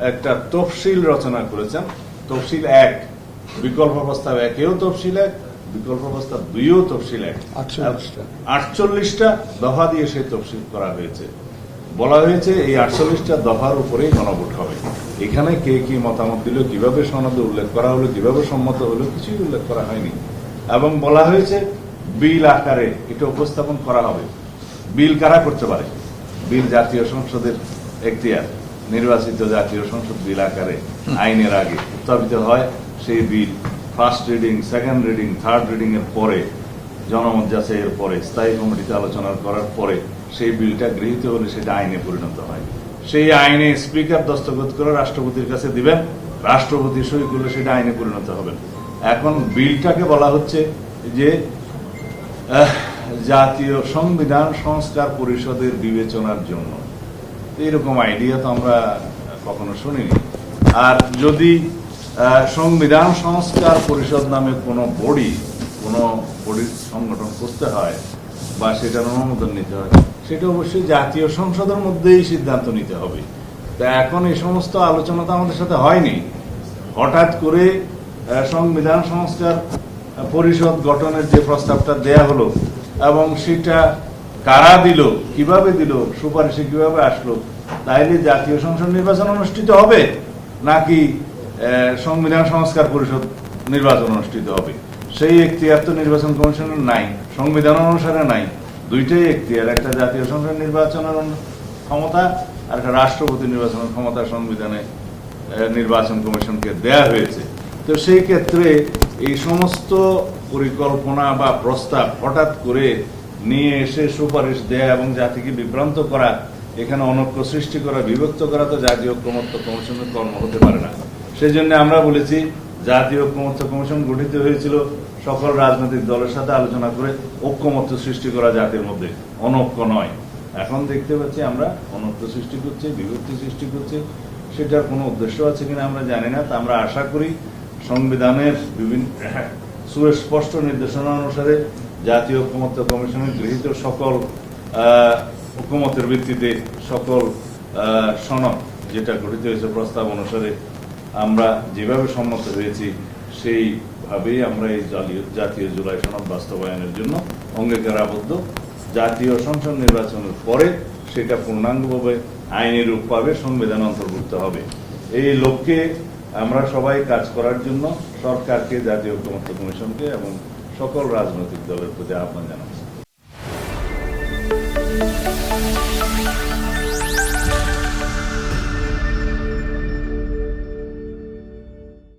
একটা তফসিল রচনা করেছেন। তফসিল এক বিকল্প প্রস্তাব একেও তফসিল এক বিকল্প প্রস্তাব দুইও তফসিল এক। 48টা। আটচল্লিশটা দফা দিয়ে সেই তফসিল করা হয়েছে। বলা হয়েছে এই আটচল্লিশটা দফার উপরেই গণভোট হবে। এখানে কে কি মতামত দিল কীভাবে সনদে উল্লেখ করা হলো কীভাবে সম্মত হলো কিছুই উল্লেখ করা হয়নি। এবং বলা হয়েছে বিল আকারে এটা উপস্থাপন করা হবে। বিল কারা করতে পারে? বিল জাতীয় সংসদের এখতিয়ার। নির্বাচিত জাতীয় সংসদ বিল আকারে, আইনের আগে উত্থাপিত হয়, সেই bill first reading second reading third reading এর পরে, জনমত যাচাইয়ের পরে, স্থায়ী কমিটিতে আলোচনা করার পরে সেই বিলটা গৃহীত হলে সেটা আইনে পরিণত হয়। সেই আইনে স্পিকার দস্তখত করে রাষ্ট্রপতির কাছে দিবেন, রাষ্ট্রপতি সই করলে সেটা আইনে পরিণত হবে। এখন বিলটাকে বলা হচ্ছে যে জাতীয় সংবিধান সংস্কার পরিষদের বিবেচনার জন্য। এরকম আইডিয়া তো আমরা কখনো শুনিনি। আর যদি সংবিধান সংস্কার পরিষদ নামে কোনো বডি, কোনো বডির সংগঠন করতে হয় বা সেটার অনুমোদন নিতে হয়, সেটা অবশ্যই জাতীয় সংসদের মধ্যেই সিদ্ধান্ত নিতে হবে। তা এখন এই সমস্ত আলোচনা তো আমাদের সাথে হয়নি। হঠাৎ করে সংবিধান সংস্কার পরিষদ গঠনের যে প্রস্তাবটা দেয়া হলো এবং সেটা কারা দিল, কীভাবে দিল, সুপারিশে কীভাবে আসলো, তাইলে জাতীয় সংসদ নির্বাচন অনুষ্ঠিত হবে? নাকি সংবিধান সংস্কার পরিষদ নির্বাচন অনুষ্ঠিত হবে? সেই এখতিয়ার তো নির্বাচন কমিশনের নাই, সংবিধান অনুসারে নাই। দুইটাই এখতিয়ার, একটা জাতীয় সংসদ নির্বাচনের ক্ষমতা, আর একটা রাষ্ট্রপতি নির্বাচনের ক্ষমতা সংবিধানে নির্বাচন কমিশনকে দেয়া হয়েছে। তো সেই ক্ষেত্রে এই সমস্ত পরিকল্পনা বা প্রস্তাব হঠাৎ করে নিয়ে এসে সুপারিশ দেয়া এবং জাতিকে বিভ্রান্ত করা, এখানে অনৈক্য সৃষ্টি করা, বিভক্ত করা তো জাতীয় ঐক্যমত্য কমিশনের কর্ম হতে পারে না। সেই জন্য আমরা বলেছি, জাতীয় ঐক্যমত্য কমিশন গঠিত হয়েছিল সকল রাজনৈতিক দলের সাথে আলোচনা করে ঐক্যমত্য সৃষ্টি করা জাতির মধ্যে। অনৈক্য নয়। এখন দেখতে পাচ্ছি আমরা অনৈক্য সৃষ্টি করছি, বিভক্তি সৃষ্টি করছে, সেটার কোনো উদ্দেশ্য আছে কিনা আমরা জানি না, তা আমরা আশা করি সংবিধানের বিভিন্ন সুস্পষ্ট নির্দেশনা অনুসারে জাতীয় ঐক্যমত্য কমিশনের গৃহীত সকল ঐক্যমতের ভিত্তিতে সকল সনদ যেটা গঠিত হয়েছে প্রস্তাব অনুসারে আমরা যেভাবে সম্মত হয়েছি, সেইভাবেই আমরা এই জাতীয়- জুলাই সনদ বাস্তবায়নের জন্য অঙ্গীকার আবদ্ধ জাতীয় সংসদ নির্বাচনের পরে সেটা পূর্ণাঙ্গভাবে আইনি রূপ পাবে সংবিধান অন্তর্ভুক্ত হবে। এই লক্ষ্যে আমরা সবাই কাজ করার জন্য সরকারকে, জাতীয় ঐক্যমত্য কমিশনকে এবং সকল রাজনৈতিক দলের প্রতি আহ্বান জানাচ্ছি।